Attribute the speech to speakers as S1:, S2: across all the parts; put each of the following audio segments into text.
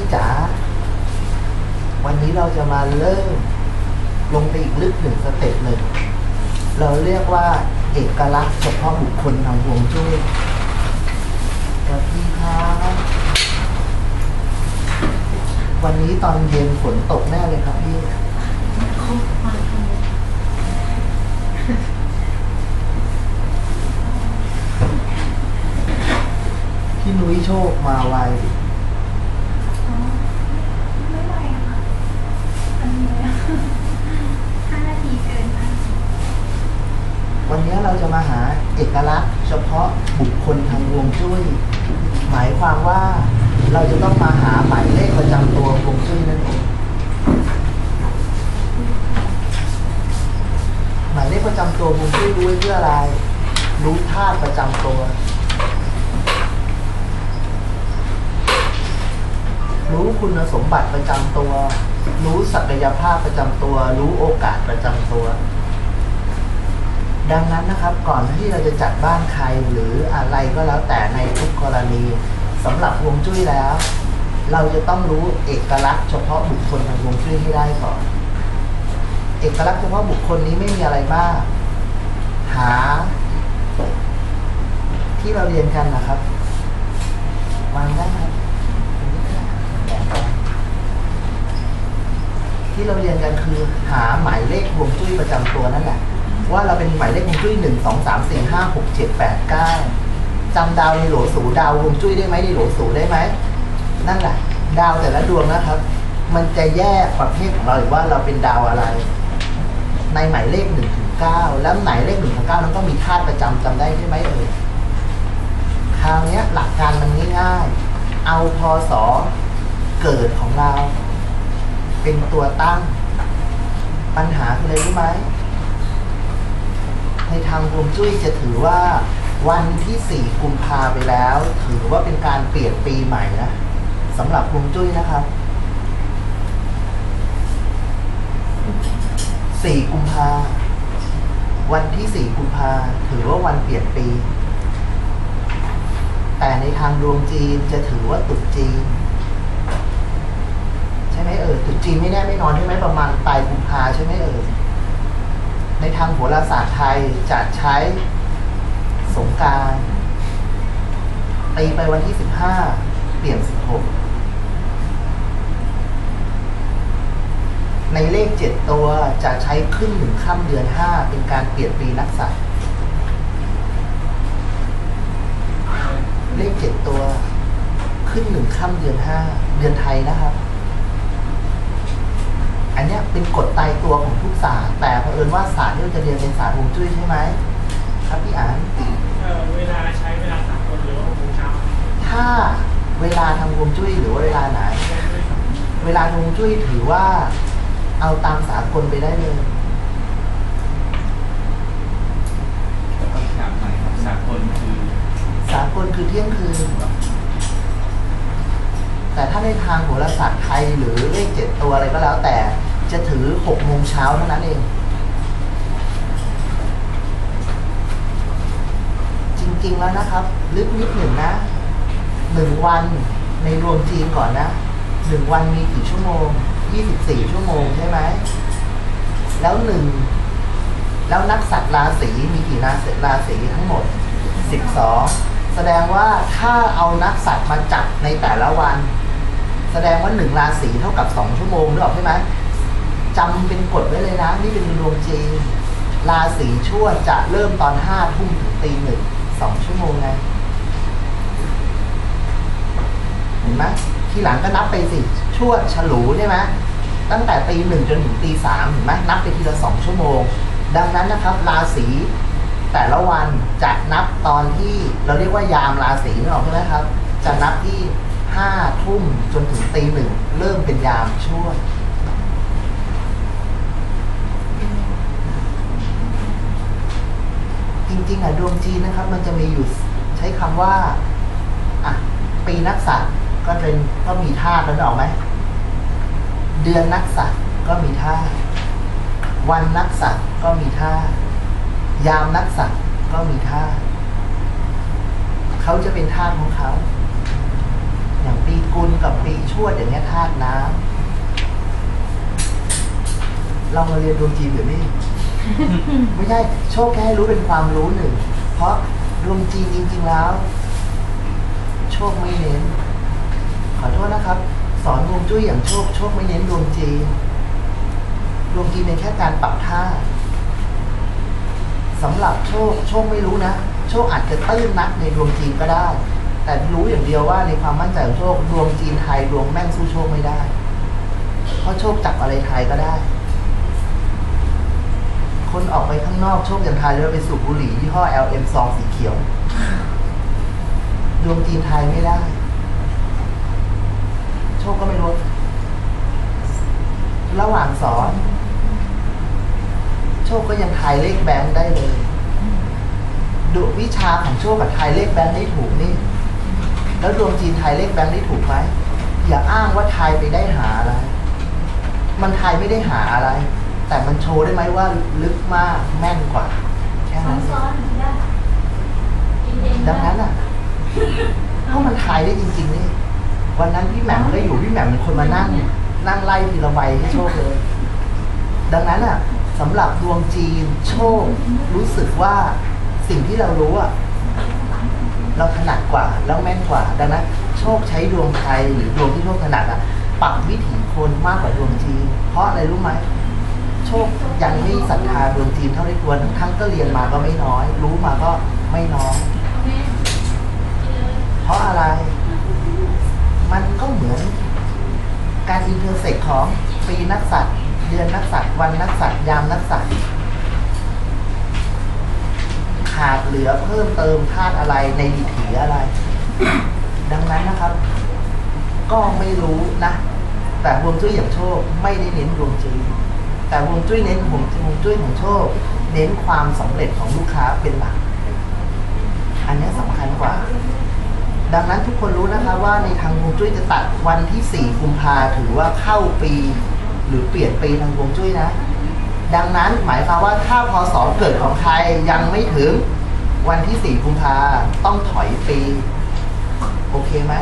S1: พี่จ๋าวันนี้เราจะมาเริ่มลงไปอีกลึกหนึ่งสเต็ปหนึ่ง เราเรียกว่าเอกลักษณ์เฉพาะบุคคลทางฮวงจุ้ยสวัสดีครับวันนี้ตอนเย็นฝนตกแน่เลยครับพี่พี่นุ้ยโชคมาไว
S2: ไม่ไหวอะค่ะอันนี้ห้านาทีเกินค่ะ
S1: วันนี้ เราจะมาหาเอกลักษณ์ เฉพาะบุคคลทางวงจุ้ย หมายความว่าเราจะต้องมาหาหมายเลขประจำตัววงจุ้ยนั่นเองหมายเลขประจำตัววงจุ้ยรู้ไว้เพื่ออะไร รู้ธาตุประจำตัว รู้คุณสมบัติประจำตัว รู้ศักยภาพประจำตัว รู้โอกาสประจำตัว ดังนั้นนะครับก่อนที่เราจะจัดบ้านใครหรืออะไรก็แล้วแต่ในทุกกรณีสำหรับฮวงจุ้ยแล้ว เราจะต้องรู้เอกลักษณ์เฉพาะบุคคลทางฮวงจุ้ยให้ได้ก่อน เอกลักษณ์เฉพาะบุคคลนี้ไม่มีอะไรมาก หา ที่เราเรียนกันนะครับวางได้ครับที่เราเรียนกันคือหาหมายเลขฮวงจุ้ยประจำตัวนั่นแหละ ว่าเราเป็นหมายเลขฮวงจุ้ยหนึ่งสองสามสี่ห้าหกเจ็ดแปดเก้าจำดาวในโหลสูดาวฮวงจุ้ยได้ไหมในโหลสูได้ไหมนั่นแหละ ดาวแต่ละดวงนะครับ มันจะแยกประเภทของเราหรือว่าเราเป็นดาวอะไร ในหมายเลขหนึ่งถึงเก้าแล้วหมายเลขหนึ่งถึงเก้านั้นต้องมีธาตุประจำจำได้ใช่ไหมเอ่ยคราวนี้หลักการมันง่ายๆเอาพศเกิดของเรา เป็นตัวตั้ง ปัญหาคืออะไรรู้ไหม ในทางฮวงจุ้ยจะถือว่าวันที่สี่กุมภาไปแล้ว ถือว่าเป็นการเปลี่ยนปีใหม่นะสำหรับฮวงจุ้ยนะครับสี่กุมภาวันที่สี่กุมภาถือว่าวันเปลี่ยนปี แต่ในทางดวงจีนจะถือว่าตรุษจีน ใช่ไหมเออตรุษจีนไม่แน่ไม่นอนใช่ไหมประมาณปลายกุมภาใช่ไหมเออ ในทางโหราศาสตร์ไทยจะใช้สงการตีไปวันที่สิบห้าเปลี่ยนสิบหกในเลขเจ็ดตัวจะใช้ขึ้นหนึ่งค่ำเดือนห้าเป็นการเปลี่ยนปีนักษัตริย์เลขเจ็ดตัว ขึ้นหนึ่งค่ำเดือนห้าเดือนไทยนะครับ อันนี้เป็นกฎตายตัวของทุกศาสตร์แต่ เผอิญว่าศาสตร์ที่เราจะเรียนเป็นศาสตร์ฮวงจุ้ยใช่ไหมครับพี่อ่าน
S3: เอ่อเวลาใช้เวลาสามคนหรือว่าหกโมงเช้า
S1: ถ้าเวลาทางฮวงจุ้ยหรือว่าเวลาไหน เวลาทางฮวงจุ้ยถือว่าเอาตามสากลไปได้เลย
S4: ต้องถามใหม่ครับสากลคือ
S1: สากลคือเที่ยงคืนแต่ถ้าในทางโหราศาสตร์ไทยหรือเลขเจ็ดตัวอะไรก็แล้วแต่จะถือหกโมงเช้าเท่านั้นเอง จ ริง ๆ แล้วนะครับ ลึกนิดหนึ่งนะหนึ่งวันในรวมจีนก่อนนะหนึ่งวันมีกี่ชั่วโมงยี่สิบสี่ชั่วโมงใช่ไหม แล้วหนึ่ง แล้วนักสัตว์ราศีมีกี่ราศีราศีทั้งหมดสิบสองแสดงว่าถ้าเอานักสัตว์มาจับในแต่ละวัน แสดงว่าหนึ่งราศีเท่ากับสองชั่วโมงนึกออกใช่ไหมจำเป็นกฎไว้เลยนะ นี่เป็นดวงจีนราศีชั่วจะเริ่มตอนห้าทุ่มถึงตีหนึ่ง สองชั่วโมงไง เห็นไหมทีหลังก็นับไปสิ ชั่วฉลูใช่ไหมตั้งแต่ตีหนึ่งจนถึงตีสามเห็นไหมนับไปทีละสองชั่วโมง ดังนั้นนะครับ ราศีแต่ละวันจะนับตอนที่เราเรียกว่ายามราศีนึกออกใช่ไหมครับ จะนับที่ห้าทุ่มจนถึงตีหนึ่งเริ่มเป็นยามช่วง จริงๆอะดวงจีนนะครับ มันจะมีอยู่ใช้คำว่าอะปีนักษัตร์ก็เป็นก็มีธาตุแล้วนึกออกไหมเดือนนักษัตร์ก็มีธาตุวันนักษัตร์ก็มีธาตุยามนักษัตร์ก็มีธาตุเขาจะเป็นธาตุของเขา อย่างปีกุลกับปีชวดอย่างเงี้ยธาตุน้ำเรามาเรียนดวงจีนเดี๋ยวนี้ ไม่ใช่โชคแค่ให้รู้เป็นความรู้หนึ่ง เพราะดวงจีนจริง ๆแล้ว โชคไม่เน้น ขอโทษนะครับ สอนดวงจุ้ยอย่างโชคโชคไม่เน้นดวงจีนดวงจีนเป็นแค่การปรับท่าสำหรับโชคโชคไม่รู้นะ โชคอาจจะตื้นนักในดวงจีนก็ได้ แต่รู้อย่างเดียวว่าในความมั่นใจของโชคดวงจีนไทยดวงแม่งสู้โชคไม่ได้ เพราะโชคจับอะไรไทยก็ได้ คนออกไปข้างนอกโชคยังทายเลยว่าไปสูบบุหรี่ยี่ห้อ LM ซองสีเขียว ดวงจีนไทยไม่ได้ โชคก็ไม่รู้ระหว่างสอน โชคก็ยังทายเลขแบงค์ได้เลยดูวิชาของโชคกับทายเลขแบงค์ได้ถูกนี่ แล้วดวงจีนทายเลขแบงค์ได้ถูกไหมอย่าอ้างว่าทายไปได้หาอะไร มันทายไม่ได้หาอะไร แต่มันโชว์ได้ไหมว่าลึกมากแม่นกว่า แค่
S2: ซ้อ
S1: นั้นนเอง
S2: ซ้อนๆได้กินเอง
S1: ดังนั้นอะเพราะมันทายได้จริง ๆ นี่ วันนั้นพี่แหม่มก็อยู่พี่แหม่มเป็นคนมานั่งนั่งไล่ทีละใบให้โชคเลย ดังนั้นอะสำหรับดวงจีนโชค รู้สึกว่าสิ่งที่เรารู้อะเราถนัดกว่าแล้วแม่นกว่า ดังนั้นโชคใช้ดวงไทยหรือดวงที่โชคถนัดอะปรับวิถีคนมากกว่าดวงจีนเพราะอะไรรู้ไหม โชคยังไม่ศรัทธาดวงจีนเท่าที่ควรทั้งๆก็เรียนมาก็ไม่น้อย รู้มาก็ไม่น้อ
S2: ย
S1: เพราะอะไร มันก็เหมือน การอินเทอร์เซ็กของปีนักสัตว์เดือนนักสัตว์วันนักสัตว์ยามนักสัตว์ขาดเหลือเพิ่มเติมธาตุอะไรในวิถีอะไร ดังนั้นนะครับ ก็ไม่รู้นะ แต่ฮวงจุ้ยอย่างโชคไม่ได้เน้นดวงจีน แต่ฮวงจุ้ยเน้นฮวงฮวงจุ้ยของโชค เน้นความสำเร็จของลูกค้าเป็นหลัก อันนี้สำคัญกว่า ดังนั้นทุกคนรู้นะคะว่าในทางฮวงจุ้ยจะตัดวันที่ 4 กุมภาถือว่าเข้าปี หรือเปลี่ยนปีทางฮวงจุ้ยนะ ดังนั้นหมายความว่าถ้าพศเกิดของใครยังไม่ถึงวันที่ 4 กุมภาต้องถอยปี โอเคไหม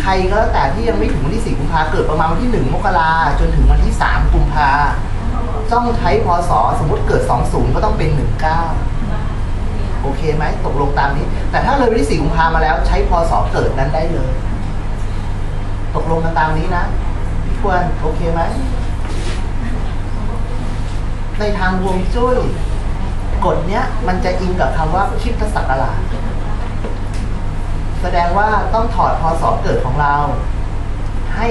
S1: ใครก็แล้วแต่ที่ยังไม่ถึงวันที่ 4 กุมภาเกิดประมาณวันที่ 1 มกราจนถึงวันที่ 3 กุมภาต้องใช้พศสมมติเกิด 20 ก็ต้องเป็น 19 โอเคไหมตกลงตามนี้ แต่ถ้าเลยวันที่ 4 กุมภามาแล้วใช้พศเกิดนั้นได้เลย ตกลงกันตามนี้นะพี่ควรโอเคไหม ในทางวงจุ้ยกฎเนี้ยมันจะอิงกับคำว่าคิดศักราช ดงว่าต้องถอดพศเกิดของเรา ให้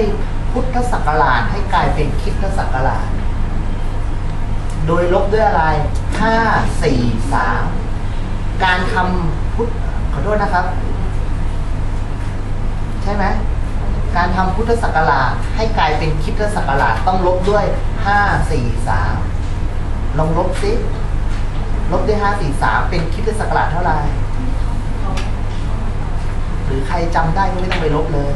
S1: พุทธศักราชให้กลายเป็นคิดศักราช โดยลบด้วยอะไรห้าสี่สามการทำพุทธขอโทษนะครับ ใช่ไหมการทำพุทธศักราชให้กลายเป็นคิดศักราชต้องลบด้วยห้าสี่สามลองลบสิลบด้วยห้าสี่สามเป็นคิดศักราชเท่าไหร่ หรือใครจำได้ก็ไม่ต้องไปลบเลย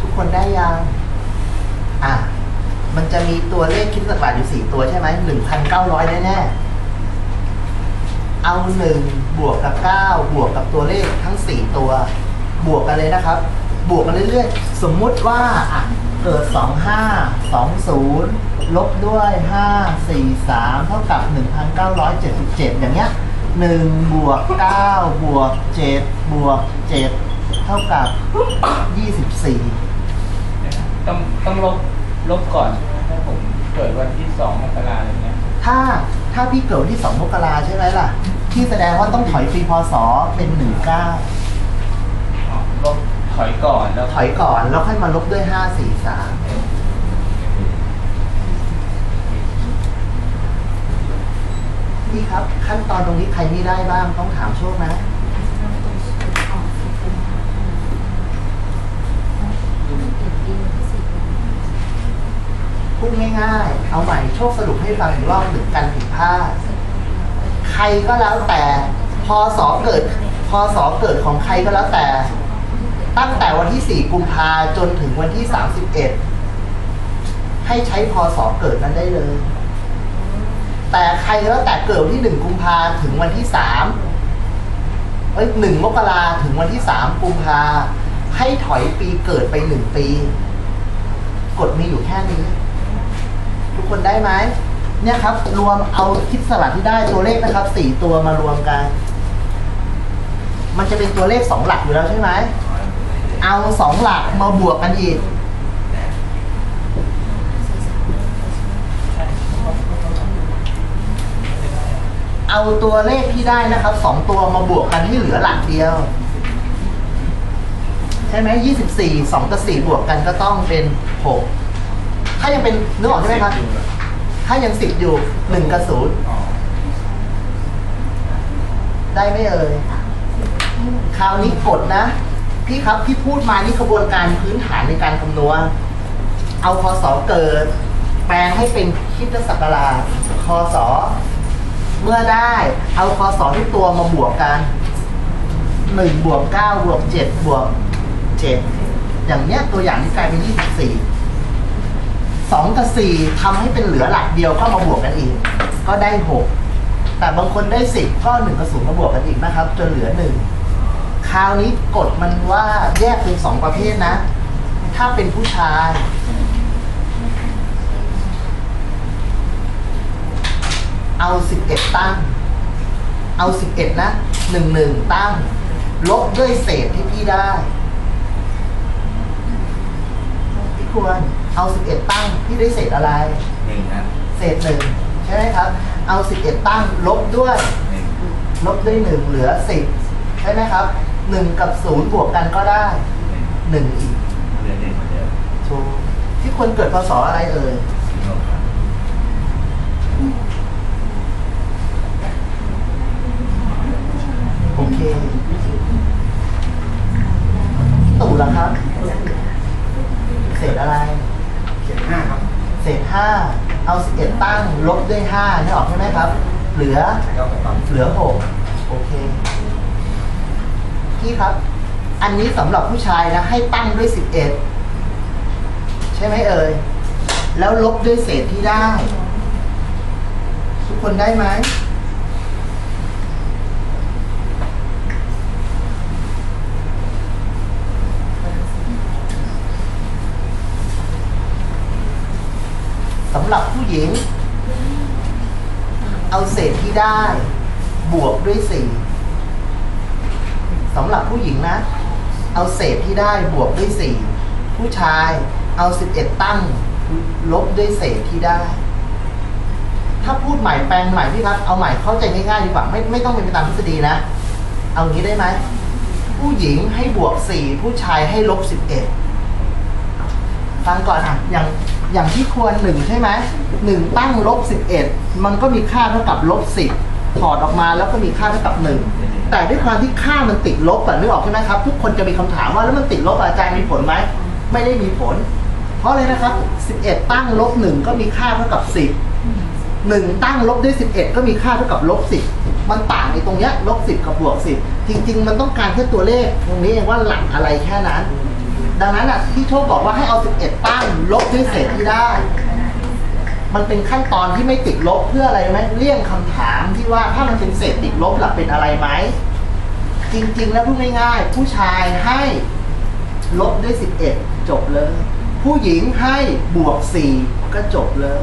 S1: ทุกคนได้ยังอะมันจะมีตัวเลขคิดสักบาทอยู่สี่ตัวใช่ไหมหนึ่งพันเก้าร้อยแน่ๆ เอาหนึ่งบวกกับเก้าบวกกับตัวเลขทั้งสี่ตัว บวกกันเลยนะครับ บวกกันเรื่อยๆ สมมุติว่าอะเกิดสองห้าสองศูนย์ลบด้วยห้าสี่สามเท่ากับหนึ่งพันเก้าร้อยเจ็ดสิบเจ็ดอย่างเงี้ยหนึ่งบวกเก้าบวกเจ็ดบวกเจ็ดเท่ากับยี่สิบสี่
S4: ต้องต้องลบลบก่อนใช่ไหมถ้าผมเกิดวันที่สองมกราอะไรเงี้ย
S1: ถ้า ถ้าพี่เกิดวันที่สองมกราใช่ไหมล่ะที่แสดงว่าต้องถอยปีพศเป็นหนึ่งเก้า
S4: อ๋อลบถอยก่อนแล้ว
S1: ถอยก่อนแล้วค่อยมาลบด้วยห้าสี่สามพี่ครับ ขั้นตอนตรงนี้ใครไม่ได้บ้างต้องถามโชคนะ ง่ายๆ เอาใหม่โชคสรุปให้ฟังอีกรอบหนึ่งกันผิดพลาดใครก็แล้วแต่พศเกิดพศเกิดของใครก็แล้วแต่ ตั้งแต่วันที่ 4 กุมภาจนถึงวันที่ 31 ให้ใช้พศเกิดนั้นได้เลย แต่ใครก็แล้วแต่เกิดวันที่ 1 กุมภาถึงวันที่3เอ้ยหนึ่งมกราถึงวันที่ 3 กุมภาให้ถอยปีเกิดไป 1 ปี กฎมีอยู่แค่นี้ ทุกคนได้ไหมเนี่ยครับ รวมเอาคิดสลัดที่ได้ตัวเลขนะครับสี่ตัวมารวมกัน มันจะเป็นตัวเลขสองหลักอยู่แล้วใช่ไหมเอาสองหลักมาบวกกันอีกเอาตัวเลขที่ได้นะครับสองตัวมาบวกกันให้เหลือหลักเดียว ใช่ไหมยี่สิบสี่สองกับสี่บวกกันก็ต้องเป็นหก ถ้ายังเป็นนึกออกใช่ไหมครับ ถ้ายังสิบอยู่หนึ่งกับศูนย์ได้ไหมเอ่ยคราวนี้กดนะ พี่ครับที่พูดมานี่กระบวนการพื้นฐานในการคำนวณ เอาพศเกิด แปลงให้เป็นคิดศักราชคศเมื่อได้เอาพศทุกตัวมาบวกกันหนึ่งบวกเก้าบวกเจ็ดบวกเจ็ดอย่างเนี้ยตัวอย่างนี้กลายเป็นยี่สิบสี่ สองกับสี่ทำให้เป็นเหลือหลักเดียวก็มาบวกกันอีก ก็ได้หกแต่บางคนได้สิบก็หนึ่งกับศูนย์มาบวกกันอีกนะครับ จนเหลือหนึ่งคราวนี้กฎมันว่าแยกเป็นสองประเภทนะ ถ้าเป็นผู้ชาย เอาสิบเอ็ดตั้ง เอาสิบเอ็ดนะหนึ่งหนึ่งตั้ง ลบด้วยเศษที่พี่ได้พี่ควร เอาสิบเอ็ดตั้งพี่ได้เศษอะไร
S4: หนึ่งนะ
S1: เศษหนึ่งใช่ไหมครับ เอาสิบเอ็ดตั้งลบด้วย
S4: หนึ่ง
S1: ลบด้วยหนึ่งเหลือสิบใช่ไหมครับหนึ่งกับศูนย์บวกกันก็ได้ หนึ่งอีก
S4: เหลือหนึ่งเหมือนเดิม
S1: ถูกที่คนเกิดพศอะไรเอ่ย
S4: สิบหกครับ
S1: โอเคตู่ละครับ เศษอะไร
S4: เขียนห้าครับ
S1: เศษห้าเอาสิบเอ็ดตั้งลบด้วยห้านี่ออกใช่ไหมครับ เหลือ
S4: เก้ากับปั๊ม
S1: เหลือหกโอเคพี่ครับ อันนี้สำหรับผู้ชายนะ ให้ตั้งด้วยสิบเอ็ดใช่ไหมเอ่ย แล้วลบด้วยเศษที่ได้ ทุกคนได้ไหม สำหรับผู้หญิง เอาเศษที่ได้ บวกด้วยสี่สำหรับผู้หญิงนะ เอาเศษที่ได้บวกด้วยสี่ผู้ชายเอาสิบเอ็ดตั้ง ลบด้วยเศษที่ได้ ถ้าพูดใหม่แปลงใหม่พี่ครับ เอาใหม่เข้าใจง่ายๆดีกว่าไม่ไม่ต้องเป็นไปตามทฤษฎีนะ เอางี้ได้ไหมผู้หญิงให้บวกสี่ผู้ชายให้ลบสิบเอ็ดฟังก่อนอะอย่าง อย่างที่ควรหนึ่งใช่ไหมหนึ่งตั้งลบสิบเอ็ดมันก็มีค่าเท่ากับลบสิบถอดออกมาแล้วก็มีค่าเท่ากับหนึ่งแต่ด้วยความที่ค่ามันติดลบอะนึกออกใช่ไหมครับ ทุกคนจะมีคำถามว่าแล้วมันติดลบอาจารย์มีผลไหมไม่ได้มีผล เพราะอะไรนะครับสิบเอ็ดตั้งลบหนึ่งก็มีค่าเท่ากับสิบหนึ่งตั้งลบด้วยสิบเอ็ดก็มีค่าเท่ากับลบสิบมันต่างในตรงเนี้ยลบสิบกับบวกสิบจริง ๆ มันต้องการแค่ตัวเลขตรงนี้เองว่าหลักอะไรแค่นั้น ดังนั้นอะที่โชคบอกว่าให้เอา 11 ตั้งลบด้วยเศษที่ได้ มันเป็นขั้นตอนที่ไม่ติดลบเพื่ออะไรไหมเลี่ยงคำถามที่ว่าถ้ามันเป็นเศษติดลบหลักเป็นอะไรไหมจริง ๆ แล้วพูดง่ายๆผู้ชายให้ลบด้วย11 จบเลย ผู้หญิงให้บวก 4 ก็จบเลย